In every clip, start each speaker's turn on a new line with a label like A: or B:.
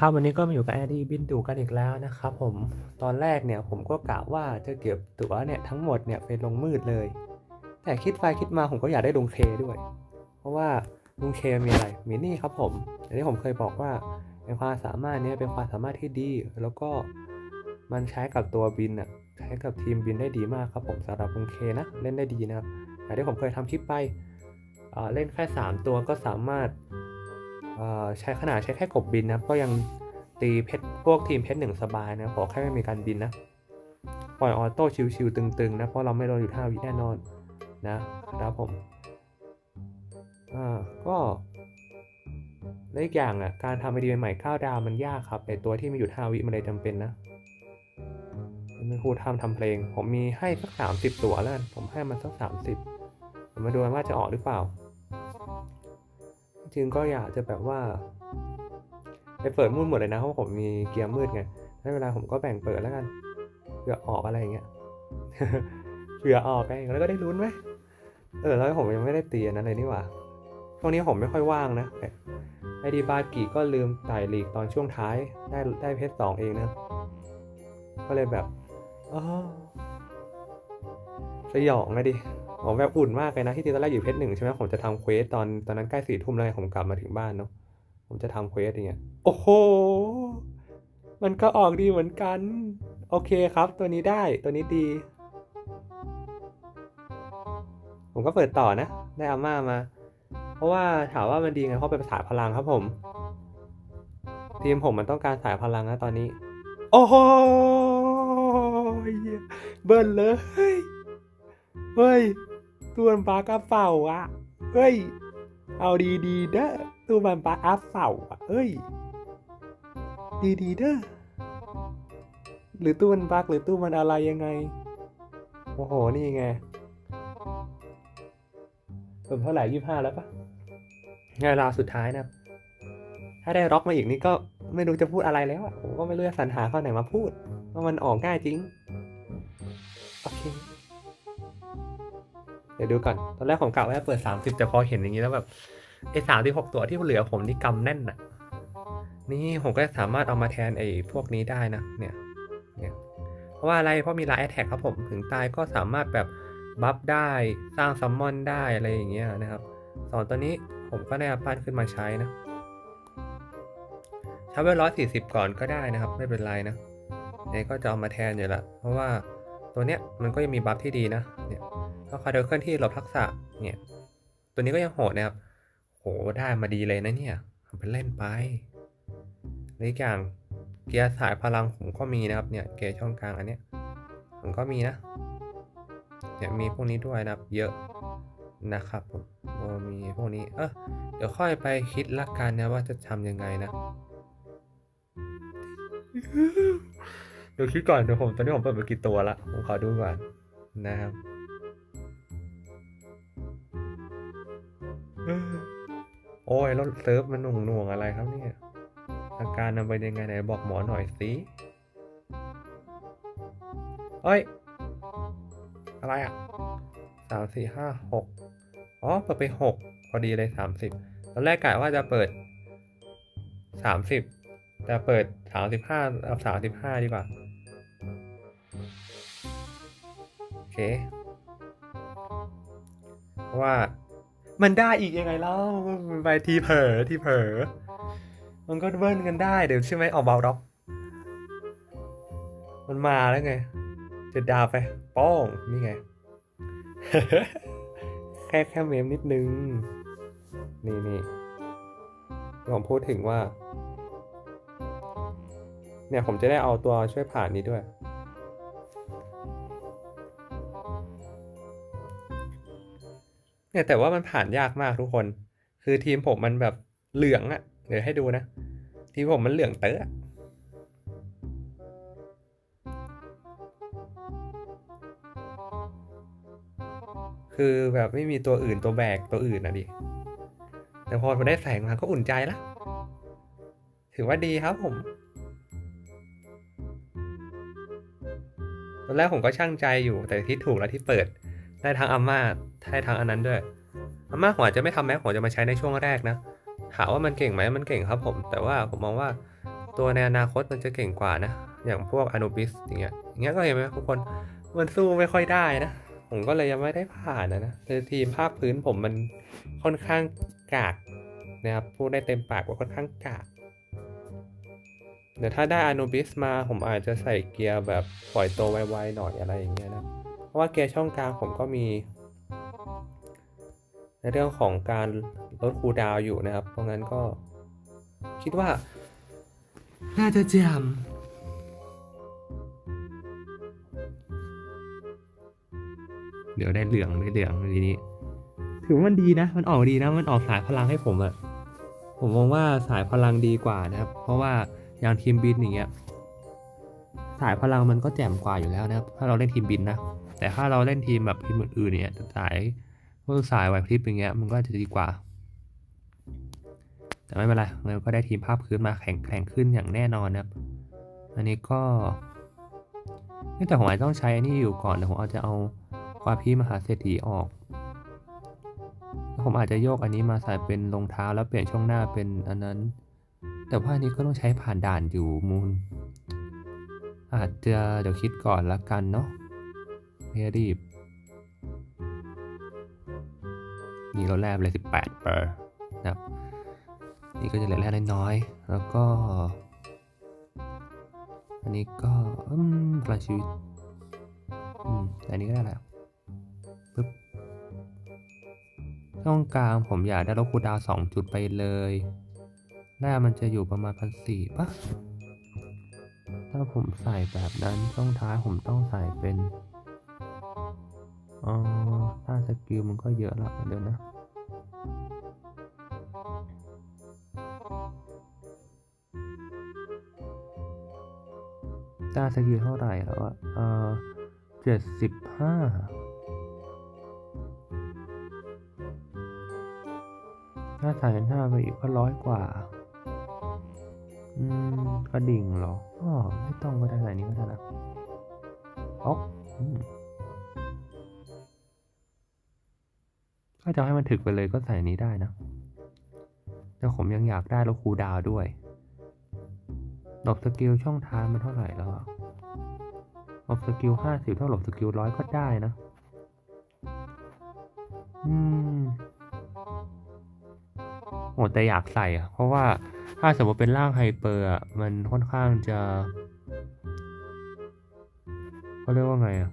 A: ครับวันนี้ก็มาอยู่กับแอดดี้บินดูกันอีกแล้วนะครับผมตอนแรกเนี่ยผมก็กะว่าจะเก็บตั๋วเนี่ยทั้งหมดเนี่ยเป็นลงมืดเลย แต่คิดไปคิดมาผมก็อยากได้ลุงเคด้วย เพราะว่าลุงเคมีอะไรมีนี่ครับผมอย่างที่ผมเคยบอกว่าเป็นความสามารถเนี้เป็นความสามารถที่ดี แล้วก็มันใช้กับตัวบินอะใช้กับทีมบินได้ดีมากครับผมสำหรับลุงเคนะเล่นได้ดีนะครับอย่างที่ผมเคยทำคลิปไปเเล่นแค่ 3 ตัวก็สามารถ ใช้ขนาดใช้แค่กบบินนะก็ยังตีเพชรพวกทีมเพชรหนึ่งสบายนะขอแค่ไม่มีการบินนะปล่อยออโต้ชิวๆตึงๆนะเพราะเราไม่โดนอยู่ท่าวิแน่นอนนะครับผมอ่าก็และอีกอย่างอะการทำไอเดียใหม่ๆ9ดาวมันยากครับไอตัวที่มีอยู่ท่าวิมันเลยจำเป็นนะมเป็นครูทำทำเพลง ผมมีให้สักสามสิบตัวแล้วผมให้มันสักสามสิบผมมาดูว่าจะออกหรือเปล่า จริงก็อยากจะแบบว่าไปเปิดมืดหมดเลยนะเพราะผมมีเกียร์มืดไงได้เวลาผมก็แบ่งเปิดแล้วกันเผื่อออกอะไรอย่างเงี้ยเผื่อออกไงแล้วก็ได้ลุ้นไหมเออแล้วผมยังไม่ได้เตียนอะไรนี่หว่าช่วงนี้ผมไม่ค่อยว่างนะไอดีบากิก็ลืมไต่หลีกตอนช่วงท้ายได้ได้เพชรสองเองนะ ก็เลยแบบอ๋อสยองเลยดิ ผมแบบอุ่นมากเลยนะที่ตอนแรกอยู่เพชรหนึ่งใช่ไหมผมจะทำเควสตอนตอนนั้นใกล้สี่ทุ่มแล้วผมกลับมาถึงบ้านเนาะผมจะทำเควสอย่างเงี้ยโอ้โหมันก็ออกดีเหมือนกัน โอเคครับ ตัวนี้ได้ตัวนี้ดี ผมก็เปิดต่อนะ ได้อาม่ามา เพราะว่าถามว่ามันดีไงเพราะเป็นสายพลังครับผม ทีมผมมันต้องการสายพลังนะตอนนี้ โอ้โหเบิ้ลเลยเฮ้ย ตัวมันปลากระเป๋าอะเฮ้ย เอาดีดีๆเด้อตัวมันปลาอัพเป๋าอะเฮ้ย ดีดีๆเด้อหรือตู้มันบักหรือตู้มันอะไรยังไง โอ้โห นี่ไงเพิ่มเท่าไหร่ยี่ห้าแล้วปะงานราสุดท้ายนะ ถ้าได้ร็อกมาอีกนี่ก็ไม่รู้จะพูดอะไรแล้วอะผมก็ไม่รู้จะสรรหาข้อไหนมาพูดว่ามันออกง่ายจริง โอเค เดี๋ยวดูก่อน ตอนแรกผมกะว่าเปิด 30 แต่พอเห็นอย่างนี้แล้วแบบไอ้สามที่หกตัวที่เหลือผมนี่กำแน่นอะนี่ผมก็สามารถเอามาแทนไอ้พวกนี้ได้นะ เนี่ย เนี่ย เพราะว่าอะไร เพราะมีไลน์แอทแท็กครับผม ถึงตายก็สามารถแบบบัฟได้ สร้างซัมมอนได้อะไรอย่างเงี้ยนะครับสองตัวนี้ผมก็ได้ปั้นขึ้นมาใช้นะใช้ไว้ร้อยสี่สิบก่อนก็ได้นะครับ ไม่เป็นไรนะเนี่ยก็จะเอามาแทนอยู่ละ เพราะว่าตัวเนี้ยมันก็ยังมีบัฟที่ดีนะ เนี่ย ก็คอยเดินเคลื่อนที่หลบทักษะเนี่ย ตัวนี้ก็ยังโหดนะครับ โหได้มาดีเลยนะเนี่ยทำเป็นเล่นไปในอีกอย่างเกียร์สายพลังผมก็มีนะครับเนี่ยเกียร์ช่องกลางอันเนี้ยผมก็มีนะเนี่ยมีพวกนี้ด้วยนะครับ เยอะนะครับผมมีพวกนี้เออเดี๋ยวค่อยไปคิดละกันนะว่าจะทำยังไงนะเดี๋ยวคิดก่อนเดี๋ยวผมตอนนี้ผมเปิดไปกี่ตัวละผมขอดูก่อนนะครับ โอ้ยแล้วเซิร์ฟมันหน่วงหน่วงอะไรครับเนี่ย อาการมันเป็นยังไงไหนบอกหมอหน่อยสิเอ้ย อะไรอะสามสี่ห้าหกอ๋อ เปิดไปหกพอดีเลยสามสิบตอนแรกกะว่าจะเปิดสามสิบแต่เปิดสามสิบห้าเอาสามสิบห้าดีกว่า โอเค เพราะว่า มันได้อีกยังไงเล่าไปทีเผลอทีเผลอมันก็เบิ้ลกันได้เดี๋ยวใช่ไหมออกเบาด็อก มันมาแล้วไงจะดาวไปป้องนี่ไง แค่แค่เมมนิดนึง นี่นี่ผมพูดถึงว่า เนี่ยผมจะได้เอาตัวช่วยผ่านนี้ด้วย เนี่ยแต่ว่ามันผ่านยากมากทุกคน คือทีมผมมันแบบเหลืองอะเดี๋ยวให้ดูนะ ทีมผมมันเหลืองเต๋อะคือแบบไม่มีตัวอื่นตัวแบกตัวอื่นนะดิ แต่พอผมได้แสงมาก็อุ่นใจละ ถือว่าดีครับผม ตอนแรกผมก็ช่างใจอยู่แต่ที่ถูกแล้วที่เปิด ได้ทั้งอาม่าได้ทั้งอันนั้นด้วยอาม่าผมอาจจะไม่ทำแม็กผมจะมาใช้ในช่วงแรกนะถามว่ามันเก่งไหมมันเก่งครับผม แต่ว่าผมมองว่าตัวในอนาคตมันจะเก่งกว่านะ อย่างพวกอนุบิสอย่างเงี้ยอย่างเงี้ยก็เห็นไหมทุกคนมันสู้ไม่ค่อยได้นะ ผมก็เลยยังไม่ได้ผ่านนะนะแต่ทีมภาพพื้นผมมันค่อนข้างกากนะครับพูดได้เต็มปากว่าค่อนข้างกากเดี๋ยวถ้าได้อนุบิสมาผมอาจจะใส่เกียร์แบบปล่อยตัวไวๆหน่อยอะไรอย่างเงี้ยนะ ราะว่าเกียร์ช่องกลางผมก็มี ในเรื่องของการลดคูลดาวอยู่นะครับ เพราะงั้นก็คิดว่า น่าจะแจมเดี๋ยวได้เหลืองได้เหลืองทีนี้ ถือว่ามันดีนะ มันออกดีนะ มันออกสายพลังให้ผมอะผมมองว่าสายพลังดีกว่านะครับ เพราะว่าอย่างทีมบินอย่างเงี้ย สายพลังมันก็แจ่มกว่าอยู่แล้วนะครับ ถ้าเราเล่นทีมบินนะ แต่ถ้าเราเล่นทีมแบบทีมอื่นๆเนี่ยสายพวกสายไหวพริบอย่างเงี้ยมันก็จะดีกว่า แต่ไม่เป็นไรเราก็ได้ทีมภาพพื้นมาแข่งแข่งขึ้นอย่างแน่นอนนะครับ อันนี้ก็แต่ผมอาจต้องใช้อันนี้อยู่ก่อนนะผมอาจจะเอาความพีมหาเศรษฐีออกแล้วผมอาจจะโยกอันนี้มาใส่เป็นรองเท้าแล้วเปลี่ยนช่วงหน้าเป็นอันนั้น แต่ว่าอันนี้ก็ต้องใช้ผ่านด่านอยู่มูลอาจจะเดี๋ยวคิดก่อนละกันเนาะ ไม่รีบ นี่เราแลบเลย18เปอร์นะครับ นี่ก็จะเหลือแร่น้อยๆแล้วก็ อันนี้ก็พลังชีวิตอืมอันนี้ก็ได้แล้วปึ๊บช่องกลางผมอยากได้ลบคูดาวสองจุดไปเลยแร่มันจะอยู่ประมาณพันสี่ปะถ้าผมใส่แบบนั้นช่วงท้ายผมต้องใส่เป็น อ๋อถ้าสกิลมันก็เยอะละเดี๋ยวนะต้าสกิลเท่าไหร่แล้วอะเออเจ็ดสิบห้าถ้าใส่หน้าไปอีกก็ร้อยกว่า อืม กระดิ่งเหรออ๋อไม่ต้องก็ได้ใส่นี้ก็ได้นะอ๊อกอืม จะให้มันถึกไปเลยก็ใส่นี้ได้นะ แต่ผมยังอยากได้ลบคูดาวด้วย หลบสกิลช่องทายมันเท่าไหร่แล้วอะหลบสกิลห้าสิบเท่าหลบสกิลร้อยก็ได้นะ อืมโอ้แต่อยากใส่อะเพราะว่าถ้าสมมติเป็นร่างไฮเปอร์อะมันค่อนข้างจะเขาเรียกว่าไงอะ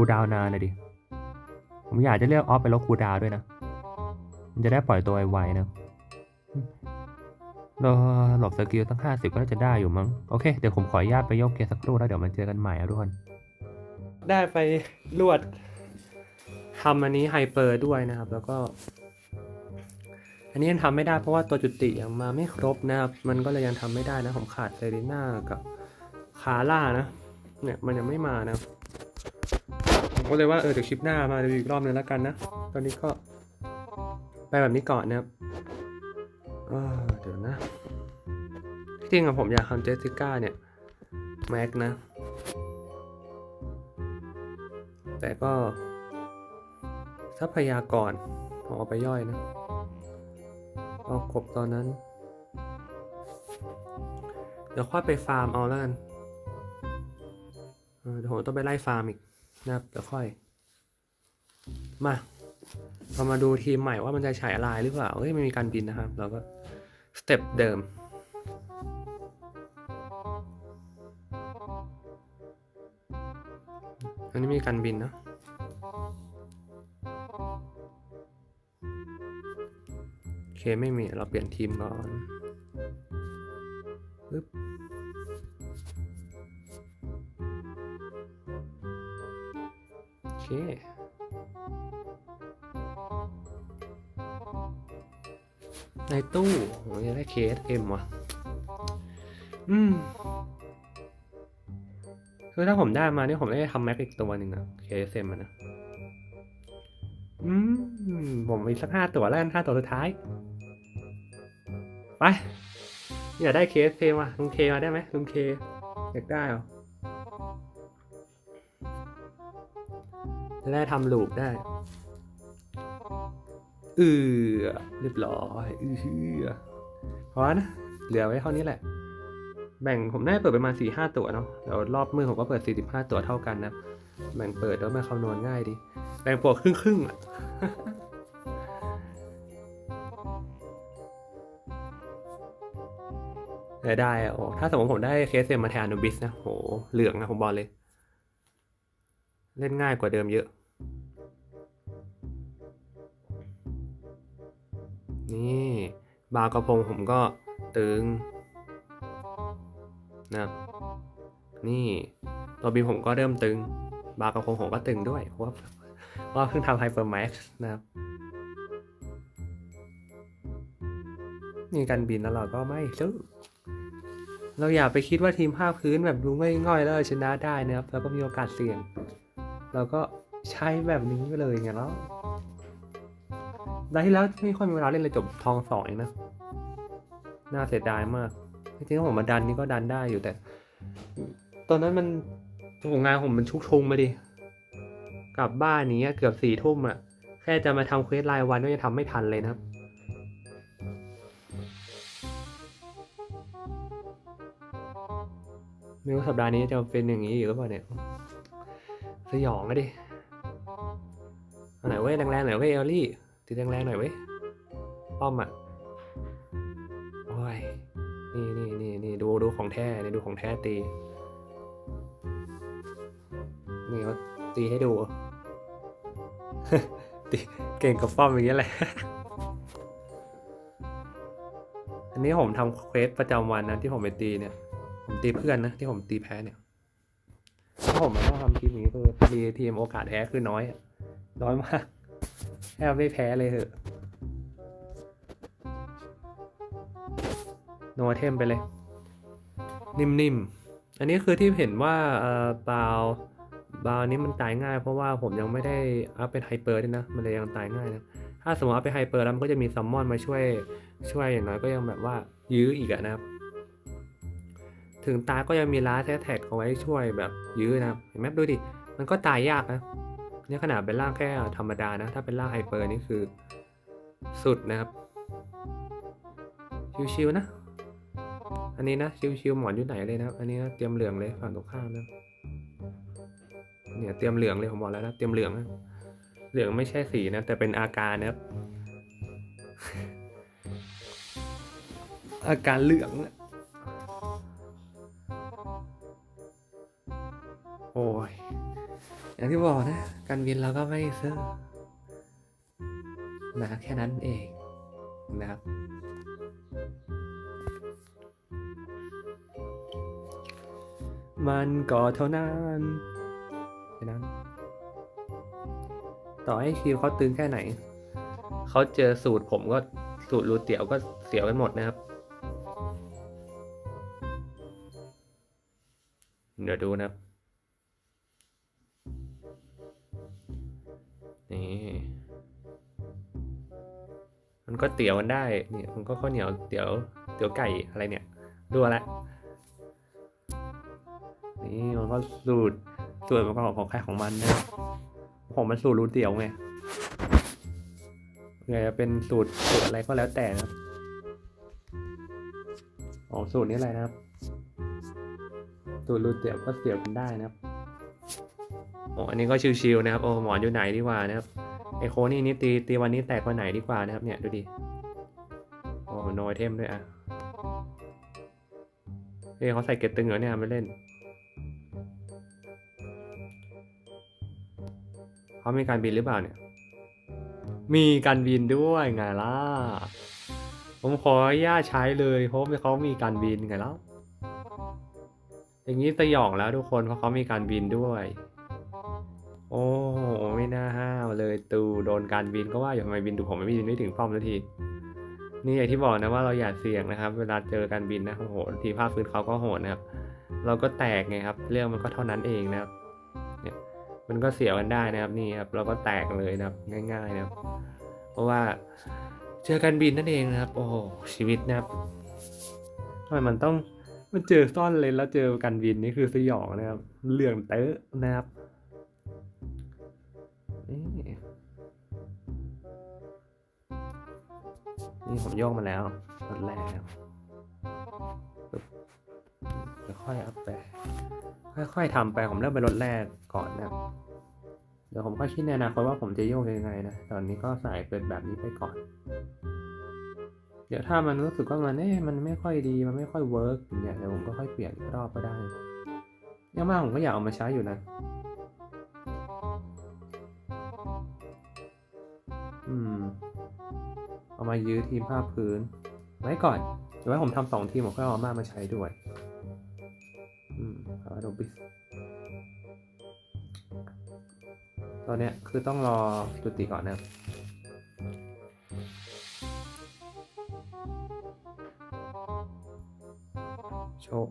A: คูดาวนานเลยดิ ผมอยากจะเลือกออฟไปลบคูดาวด้วยนะ มันจะได้ปล่อยตัวไวๆนะเราหลบสกิลตั้งห้าสิบก็น่าจะได้อยู่มั้ง โอเค เดี๋ยวผมขออนุญาตไปยกเกียร์สักครู่แล้วเดี๋ยวมาเจอกันใหม่อะทุกคน ได้ไปลวดทำอันนี้ไฮเปอร์ด้วยนะครับ แล้วก็ อันนี้ยังทำไม่ได้เพราะว่าตัวจุติยังมาไม่ครบนะครับ มันก็เลยยังทำไม่ได้นะ ผมขาดเซรีน่ากับคาร่านะ เนี่ยมันยังไม่มานะผม ก็เลยว่าเออเดี๋ยวคลิปหน้ามาดูอีกรอบนึงแล้วกันนะ ตอนนี้ก็ไปแบบนี้ก่อนนะครับเดี๋ยวนะจริงอะผมอยากทำเจสสิก้าเนี่ยแม็กนะ แต่ก็ ทรัพยากรผมเอาไปย่อยนะเอากบตอนนั้น เดี๋ยวค่อยไปฟาร์มเอาแล้วกันเดี๋ยวผมต้องไปไล่ฟาร์มอีก นะครับเดี๋ยวค่อย มาเรามาดูทีมใหม่ว่ามันจะฉายลายหรือเปล่าเฮ้ยไม่มีการบินนะครับ เราก็สเต็ปเดิมอันนี้มีการบินนะโอเคไม่มีเราเปลี่ยนทีมก่อน ในตู้โอ้ยได้เคสเอ็มว่ะ อืม คือถ้าผมได้มาเนี่ยผมได้ทำแม็กอีกตัวหนึ่งนะเคสเอ็มนะ อืม ผมมีสักห้าตัวแล้วกันห้าตัวสุดท้าย ไป อยากได้เคสเคมาลุงเคมาได้ไหมลุงเคอยากได้เหรอ จะได้ทำลูปได้เออเรียบร้อยเออเพราะนะเหลือไว้เท่านี้แหละ แบ่งผมน่าจะเปิดประมาณสี่ห้าตัวเนาะเดี๋ยวรอบมือผมก็เปิดสี่สิบห้าตัวเท่ากันนะแบ่งเปิดแล้วมาคำนวณง่ายดีแบ่งปวกครึ่งครึ่งอะเสียดายอะโอ้ถ้าสมมติผมได้เคสเซมมาแทนอนุบิสนะโหเหลืองนะผมบอกเลย เล่นง่ายกว่าเดิมเยอะ นี่ บาร์กระพงผมก็ตึงนะนี่ตัวบีผมก็เริ่มตึง บาร์กระพงผมก็ตึงด้วยเพราะว่าเพิ่งทำไฮเปอร์แม็กซ์นะครับนี่การบินแล้วเราก็ไม่สู้เราอย่าไปคิดว่าทีมภาคพื้นแบบดูง่อยๆแล้วชนะได้นะครับ แล้วก็มีโอกาสเสี่ยง เราก็ใช้แบบนี้ไปเลยไงแล้วได้ที่แล้วไม่ค่อยมีเวลาเล่นเลยจบทองสองเองนะ น่าเสียดายมาก จริงๆผมมาดันนี่ก็ดันได้อยู่แต่ ตอนนั้นมันโอ้โหงานผมมันชุกชุมาดิ กลับบ้านนี้เกือบสี่ทุ่มอะแค่จะมาทำเควสรายวันก็ยังทำไม่ทันเลยนะครับไม่รู้สัปดาห์นี้จะเป็นอย่างนี้อีกหรือเปล่าเนี่ย สยองอะดิเอาไหนอยเว้ยแรงๆหน่อยเว้ยเอลลี่ตีแรงๆหน่อยเว้ยป้อมอะโอ้ยนี่นี่นี่นี่ดูดูของแท้นี่ดูของแท้ตี นี่เขาตีให้ดูตีเก่งกับป้อมอย่างเงี้ยแหละ อันนี้ผมทำเควสประจำวันนะที่ผมไปตีเนี่ย ผมตีเพื่อนนะที่ผมตีแพ้เนี่ย ถ้าผมมาต้องทำทีมนี้คือมีทีมโอกาสแพ้คือน้อย น้อยมากแทบไม่แพ้เลยเหอะโนเทมไปเลย นิ่มๆ อันนี้คือที่เห็นว่าเอ่อบาวบาวนี้มันตายง่ายเพราะว่าผมยังไม่ได้อัพเป็นไฮเปอร์ด้วยนะ มันเลยยังตายง่ายนะ ถ้าสมมติอัพเป็นไฮเปอร์แล้วมันก็จะมีซัมมอนมาช่วยช่วยอย่างน้อยก็ยังแบบว่ายื้ออีกอะนะครับ ถึงตายก็ยังมีล้าแท็กเอาไว้ช่วยแบบยื้อนะเห็นไหมดูดิ มันก็ตายยากนะเนี่ยขนาดเป็นร่างแค่ธรรมดานะ ถ้าเป็นร่างไฮเปอร์นี่คือสุดนะครับ ชิวๆนะ อันนี้นะ ชิวๆหมอนอยู่ไหนเลยนะ อันนี้นะเตรียมเหลืองเลยฝั่งตรงข้ามนะ เนี่ยเตรียมเหลืองเลยผมบอกแล้วนะเตรียมเหลืองนะเหลืองไม่ใช่สีนะ แต่เป็นอาการนะครับ อาการเหลืองอะ อย่างที่บอกนะ การบินเราก็ไม่ซื้อนะแค่นั้นเองนะครับมันก็เท่านั้นแค่นั้นต่อให้คิวเขาตึงแค่ไหน เขาเจอสูตรผมก็สูตรรูเตี๋ยวก็เสียวกันหมดนะครับ เดี๋ยวดูนะครับ ก็เตี๋ยวกันได้เนี่ยมันก็ข้าวเหนียวเตี๋ยวเตี๋ยวไก่อะไรเนี่ยดูอะไรนี่มันก็สูตรสูตรมันก็ของใครของมันนะผมมันสูตรรู้เตี๋ยวไงไงจะเป็นสูตรสูตรอะไรก็แล้วแต่นะอ๋อสูตรนี้อะไรนะครับ สูตรรู้เตี๋ยวก็เตี๋ยวกันได้นะครับโอ้อันนี้ก็ชิวๆนะครับโอ้หมอนอยู่ไหนดีกว่านะครับ ไอโคนี่นี่ตีตีวันนี้แตกวันไหนดีกว่านะครับเนี่ยดูดิโอ้โนไอเทมด้วยอะเฮ้ยเขาใส่เกตตึงเหรอเนี่ยไม่เล่นเขามีการบินหรือเปล่าเนี่ย มีการบินด้วยไงล่ะ ผมขออนุญาตใช้เลยเพราะเขามีการบินไงแล้ว อย่างนี้สยองแล้วทุกคนเพราะเขามีการบินด้วย โอ้โหไม่น่าห้าวเลยตูโดนการบินก็ว่าอยู่ทำไมบินดูผมไม่บินไม่ถึงป้อมสักที นี่อย่างที่บอกนะว่าเราอย่าเสี่ยงนะครับ เวลาเจอการบินนะโอ้โหทีภาพพื้นเขาก็โหดนะครับ เราก็แตกไงครับ เรื่องมันก็เท่านั้นเองนะครับเนี่ยมันก็เสียกันได้นะครับนี่ครับเราก็แตกเลยนะครับง่าย ๆนะครับ เพราะว่าเจอการบินนั่นเองนะครับ โอ้โหชีวิตนะครับทำไมมันต้องมันเจอซ่อนเลนแล้วเจอการบินนี่คือสยองนะครับเรื่องเตอะนะครับ นี่ผมโยกมาแล้วรถแรกนะครับปึ๊บแล้วค่อยอัพไป ค่อยๆทำไป ผมเริ่มไปรถแรกก่อนนะเดี๋ยวผมก็คิดในอนาคตว่าผมจะโยกยังไงนะ ตอนนี้ก็ใส่เป็นแบบนี้ไปก่อน เดี๋ยวถ้ามันรู้สึกว่ามันเอ๊ะมันไม่ค่อยดี มันไม่ค่อยเวิร์กเงี้ยเดี๋ยวผมก็ค่อยเปลี่ยนรอบก็ได้ยังมากผมก็อยากเอามาใช้อยู่นะ มายื้อทีมภาพพื้น ไว้ก่อนเดี๋ยวไว้ผมทำสองทีมผมก็เอามามาใช้ด้วย อืมเอาโดบิสตอนเนี้ยคือต้องรอจุติก่อนนะโชค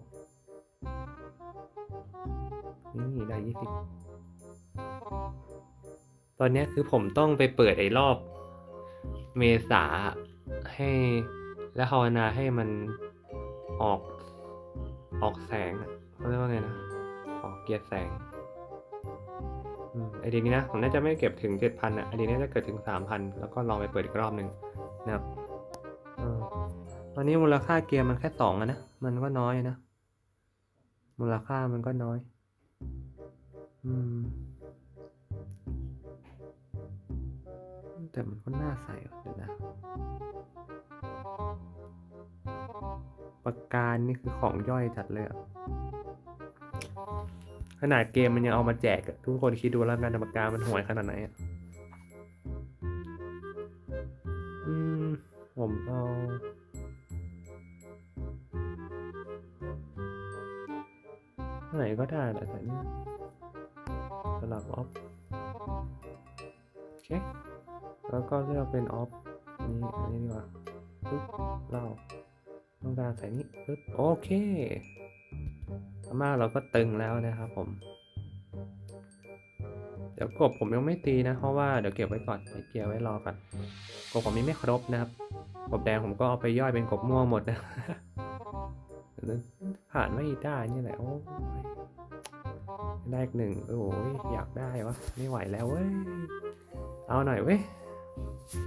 A: นี่ได้ยี่สิบตอนนี้คือผมต้องไปเปิดไอ้รอบ เมษาให้และภาวนาให้มันออกออกแสงเขาเรียกว่าไงนะ ออกเกียร์แสงไอเดียนี้นะ ผมน่าจะไม่เก็บถึงเจ็ดพันอะไอเดียนี้จะเกิดถึงสามพันแล้วก็ลองไปเปิดอีกรอบหนึ่งนะครับตอนนี้มูลค่าเกียร์มันแค่สองอะนะ มันก็น้อยนะ มูลค่ามันก็น้อย อืม แต่มันก็น่าใส่เดี๋ยวนะปากกานี่คือของย่อยจัดเลยอะขนาดเกมมันยังเอามาแจกทุกคนคิดดูแล้วกันปากกามันห่วยขนาดไหนอะอืมผมเอาไหนก็ได้แหละแต่นี้สลับออฟโอเค แล้วก็เลือกเป็นออฟนี่อันนี้ดีกว่าปึ๊บเราต้องการใส่นี้ปึ๊บโอเคอาม่าเราก็ตึงแล้วนะครับผม เดี๋ยวกบผมยังไม่ตีนะ เพราะว่าเดี๋ยวเก็บไว้ก่อนไว้เกียร์ไว้รอก่อนกบผมยังไม่ครบนะครับกบแดงผมก็เอาไปย่อยเป็นกบม่วงหมดนะผ่านไม่ได้นี่แหละโอ้ยได้อีกหนึ่งโอ้ยอยากได้วะไม่ไหวแล้วเว้ยเอาหน่อยเว้ย ได้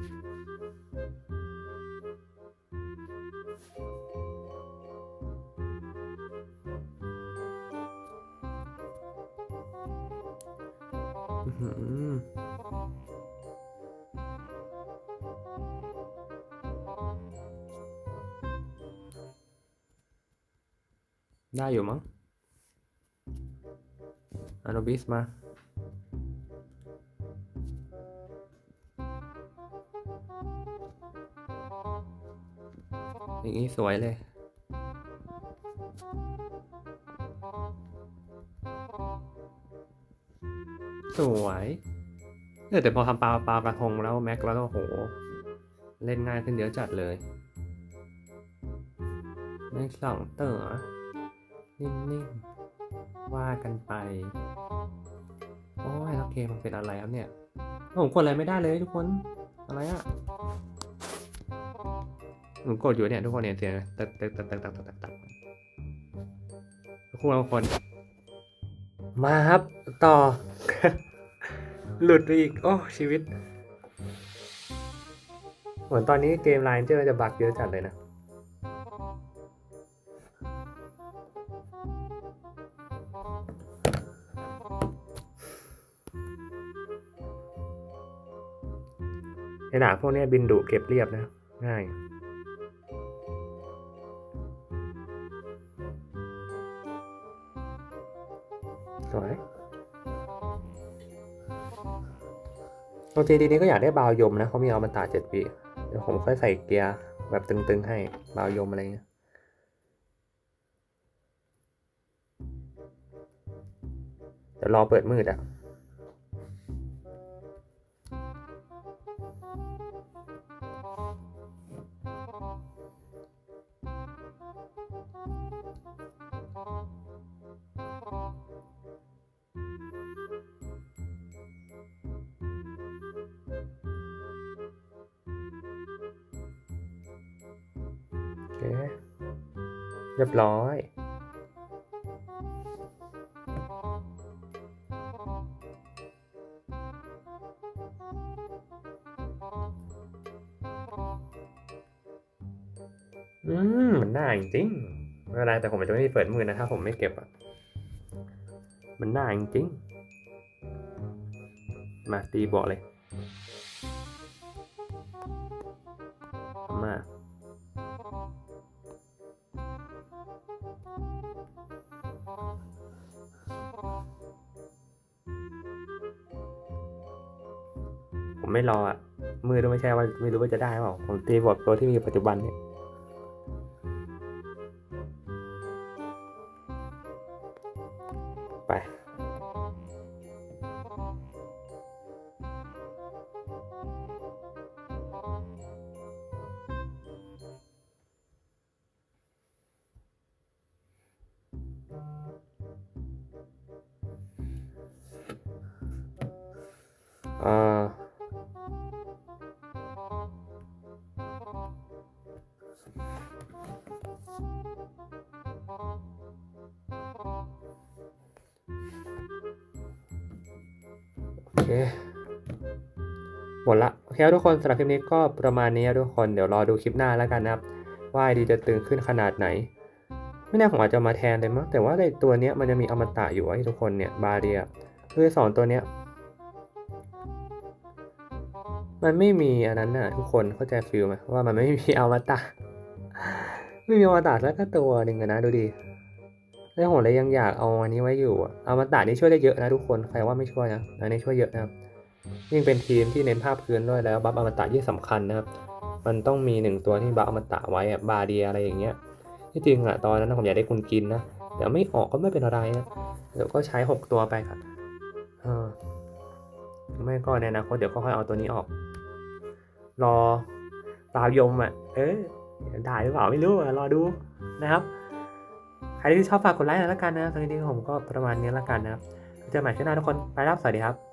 A: อยู่มั้งอานบิสมา อย่างนี้สวยเลย สวยเออแต่พอทำปลาปลากระทงแล้วแม็กแล้วโอ้โห เล่นง่ายขึ้นเยอะจัดเลยในสองเต๋อนิ่มๆว่ากันไปโอ้ยแล้วเกมมันเป็นอะไรครับเนี่ยผมกดอะไรไม่ได้เลยทุกคนอะไรอะ มันกดอยู่เนี่ยทุกคนเนี่ยเสียงตักตักตักตักตักตักตักทุกคนทุคน มาครับ ต่อ หลุดไปอีก โอ้ชีวิต เหมือนตอนนี้เกมไลน์เจอจะบักเยอะจัดเลยนะไอหนาพวกนี้บินดุเก็บเรียบนะ ง่าย บางทีดีนี้ก็อยากได้บาวยมนะเขามีเอามาตาเจ็ดปีเดี๋ยวผมค่อยใส่เกียร์แบบตึงๆให้บาวยมอะไรเงี้ยเดี๋ยวรอเปิดมืดอะ รียบร้อยอืมมันน่าจริงไม่เป็นไรแต่ผมจะไม่มีเปิดมือนะถ้าผมไม่เก็บอะ มันน่าจริงมาตีบอกเลย ไม่รออะมือก็ไม่ใช่ว่าไม่รู้ว่าจะได้เปล่าผมตีบทตัวที่มีปัจจุบันเนี่ยไปอ่า หมดละ โอเคทุกคนสำหรับคลิปนี้ก็ประมาณนี้ทุกคนเดี๋ยวรอดูคลิปหน้าแล้วกันนะครับว่าไอดีจะตึงขึ้นขนาดไหน ไม่แน่ผมอาจจะมาแทนเลยมั้งแต่ว่าในตัวเนี้ยมันจะมีอมตะอยู่ไอ้ทุกคนเนี่ยบาเรียคือสองตัวเนี้ยมันไม่มีอันนั้นน่ะทุกคนเข้าใจฟิลไหมว่ามันไม่มีอมตะไม่มีอมตะสักตัวหนึ่งนะดูดิ แล้วผมเลยยังอยากเอาอันนี้ไว้อยู่อะอมตะนี่ช่วยได้เยอะนะทุกคนใครว่าไม่ช่วยนะอันนี้ช่วยเยอะนะครับยิ่งเป็นทีมที่เน้นภาพพื้นด้วยแล้วบัฟอมตะที่สำคัญนะครับ มันต้องมีหนึ่งตัวที่บัฟอมตะไว้บาเดียอะไรอย่างเงี้ยที่จริงอะตอนนั้นผมอยากได้คุณกินนะเดี๋ยวไม่ออกก็ไม่เป็นอะไรนะเดี๋ยวก็ใช้หกตัวไปครับเออไม่ก็ในอนาคตเดี๋ยวก็ค่อยเอาตัวนี้ออก รอตาวยมอะเออได้หรือเปล่าไม่รู้อะรอดูนะครับ ใครที่ชอบฝากกดไลค์หน่อยละกันนะครับตอนนี้ผมก็ประมาณนี้ละกันนะครับเจอกันใหม่ช่วงหน้าทุกคน ไปรับ สวัสดีครับ